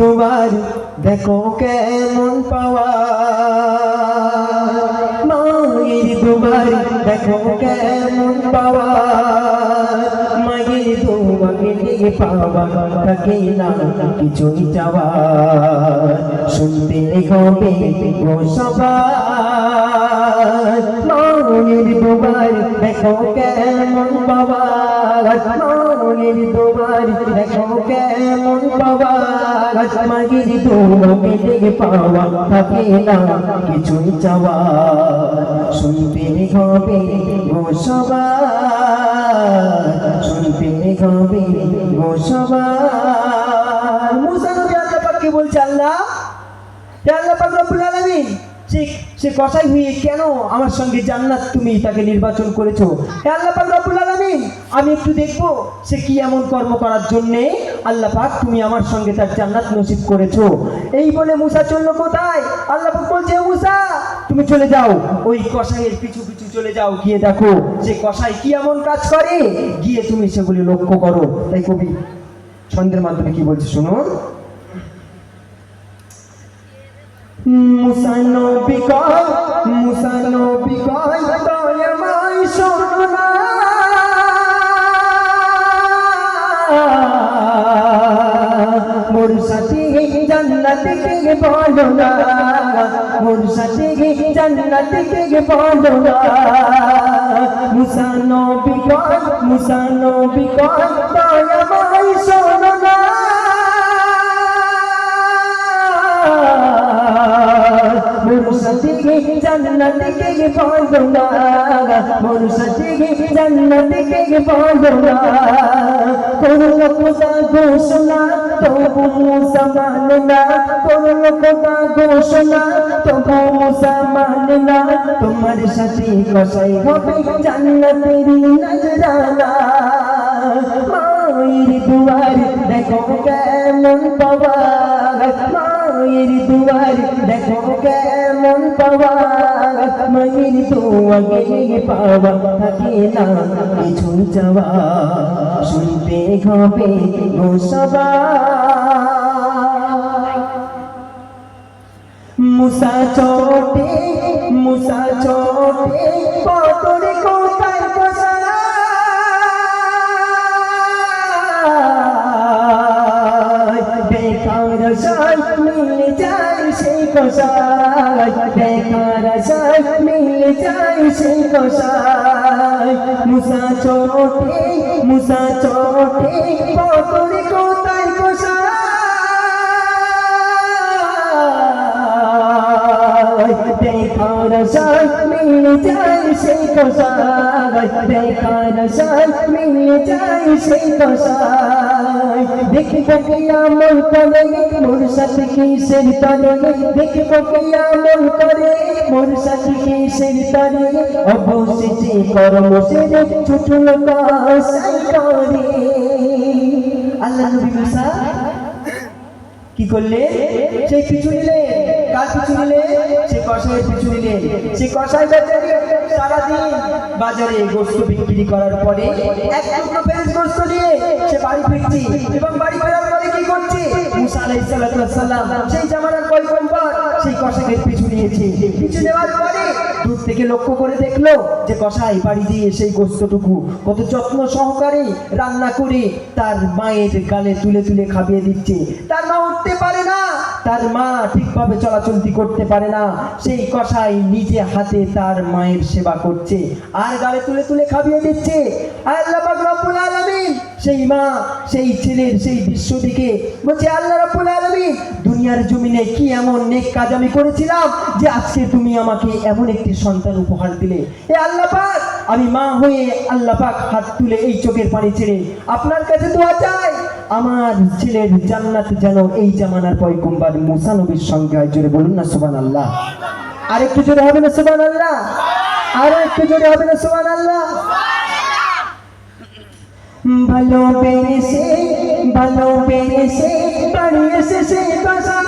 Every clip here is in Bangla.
দুবার দেখো কেমন পাওয়া। মাগির দুবার, দেখো কেমন পাওয়া। মাগির দুবার পাওয়া থাকে না কিছুই চাওয়া। শুনতে হবে ও সবার। মাগির দুবার, দেখো কেমন পাওয়া। মাগির দুবার দেখো কেমন পাওয়া মাগির দুবার পাওয়া থাকে না কিছুই চাওয়া। শুনতে হবে ও আল্লাহ পাককে বলছে, আল্লাহ আল্লাহ পাক রব্বুল সে সে কসাই হয়ে কেন আমার সঙ্গে জান্নাত তুমি তাকে নির্বাচন করেছ? আল্লাহ পাক রব্বুল আলামিন, আমি একটু দেখব সে কি এমন কর্ম করার জন্যে আল্লাহ পাক তুমি আমার সঙ্গে তার জান্নাত নসিব করেছ। এই বলে মুসা চলল কোথায়? আল্লাহ পাক বলছে, "হে মুসা, তুমি চলে যাও। ওই কসাইয়ের পিছু পিছু চলে যাও, গিয়ে দেখো যে কসাই কি এমন কাজ করে? গিয়ে তুমি সেগুলি লক্ষ্য করো। তাই কবি ছন্দের মাধ্যমে কি বলছে শুনুন? মুসানো বিকয় মুসানো বিকয় দয়াময় শোনো মোর সাথে জান্নাতে কে বলো না। মোর সাথে জান্নাতে কে বলো না। মুসানো বিকয় মুরসাদিকে জান্নাতে কে বলো না মুরসাদিকে জান্নাতে কে বলো না করল খোদা ঘোষণা, তবু মুসা মানে না। করল খোদা ঘোষণা, তবু মুসা মানে না। তোমার সাথে কসাই হবে জান্নাতেরই নজরানা। মায়ের দুয়ার দেখো কেমন পাওয়া। মায়ের দুয়ার, দেখো কেমন পাওয়া। মায়ের দুয়ারে পাওয়া, থাকে না কিছু যাওয়া শুনতে হবে সবাই মুসা চোটে মুসা চোটে কতরে যায় বেকার সাই মিলে যায় সেই কষাই মুসা চোটে মুসা চোটে কতরে কোথায় কোষায়? বেকার সাই মিলে যায় সেই কষাই বেকার সাই মিলে যায় সেই কষাই দেখব কি আমল করে মোর সাথে কিসের তরে দেখব কি আমল করে মোর সাথে কিসের তরে অবশেষে কর্ম সেরে ছোট কাসাই করে আল্লাহ কি করলে? সেই পিছু নিলে। কার পিছু নিলে? সে কষাইয়ের পিছু নিলে। সে কষাই সারাদিন বাজারে গোস্ত বিক্রি করার পরে এক টুকরো পেঁয়াজ গোস্ত নিয়ে সে বাড়ি ফিরছে। এবং বাড়ি ফেরার পরে কি করছে? মুসা আলাইহিস সালাম, সেই জামানার পয়গম্বর সেই কষাইয়ের পিছু নিয়েছে। পিছু নেওয়ার দূর থেকে লক্ষ্য করে দেখল যে কষাই বাড়ি দিয়ে সেই গোস্তটুকু কত যত্ন সহকারে রান্না করে তার মায়ের গালে তুলে তুলে খাইয়ে দিচ্ছে। তার মা উঠতে পারে না, তার মা ঠিকভাবে চলাচলতি করতে পারে না। সেই কষাই নিজে হাতে তার মায়ের সেবা করছে, আর গালে তুলে তুলে খাবিয়ে দিচ্ছে। আল্লাহ রব্বুল সেই মা, সেই ছেলের সেই দিকে। বলছে, আল্লাহ রব্বুল আলামিন, দুনিয়ার জমিনে কি এমন নেক কাজ আমি করেছিলাম যে আজকে তুমি আমাকে এমন একটি সন্তান উপহার দিলে? এ আল্লাহ পাক, আমি মা হয়ে আল্লাহ পাক হাত তুলে এই চোখের পানি ছেড়ে আপনার কাছে দোয়া চাই। আমার ছেলের জান্নাত যেন এই জামানার পয়গম্বর মুসা নবীর সঙ্গে জোরে বলুন না সুবান আল্লাহ আর একটু জোরে হবে না সুবান আল্লাহ আর একটু জোরে হবে না সুবান আল্লাহ ভালোবেসে ভালোবেসে বাড়ি এসেছে বাসা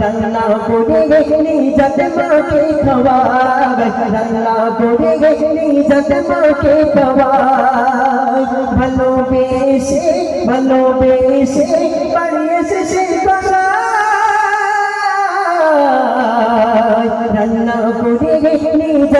রান্না করে গেলি যাতে মাকে খাওয়াই রান্না করে গেলি যাতে মাকে খাওয়াই এসে ভালোবেসে বাড়িয়েছে সেই কথা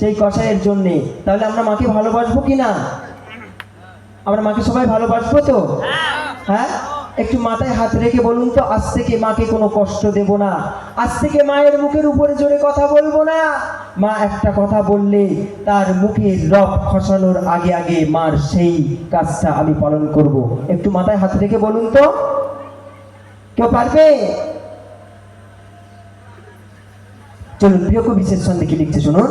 সেই কষায়ের জন্যে। তাহলে আমরা মাকে ভালোবাসবো কি না? আমরা মাকে সবাই ভালোবাসবো তো? হ্যাঁ? একটু মাথায় হাত রেখে বলুন তো, আজ থেকে মাকে কোনো কষ্ট দেব না। আজ থেকে মায়ের মুখের উপরে জোরে কথা বলব না। মা একটা কথা বললে, তার মুখে রব খসানোর আগে আগে মার সেই কাজটা আমি পালন করব। একটু মাথায় হাত রেখে বলুন তো। কেউ পারবে? চলুন প্রিয় কবি শেষ সন্ধ্যে কি লিখছে শুনুন?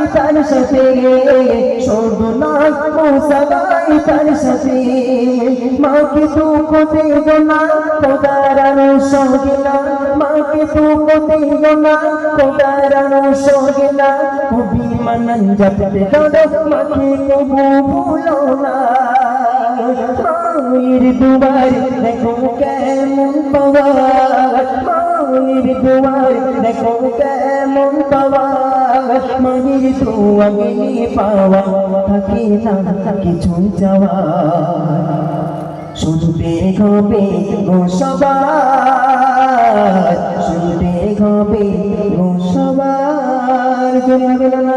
মৌসা গাই তার সাথে নাই মৌসা গাই তার সাথে মাকে দুঃখ দেব না খোদারানো সঙ্গে না মাকে দুঃখ দেব না খোদারানো সঙ্গে না কবি মানন জপতে মাকে কবু ভুলো না মায়ের দুবার দেখো কেমন পাওয়ার মায়ের দুয়ার দেখো কেমন মাগি তো আমি পাওয়া, থাকি না, কিছু যাওয়া শুনতে হবে গো সবার শুনতে হবে গো সবার জন্য গেল না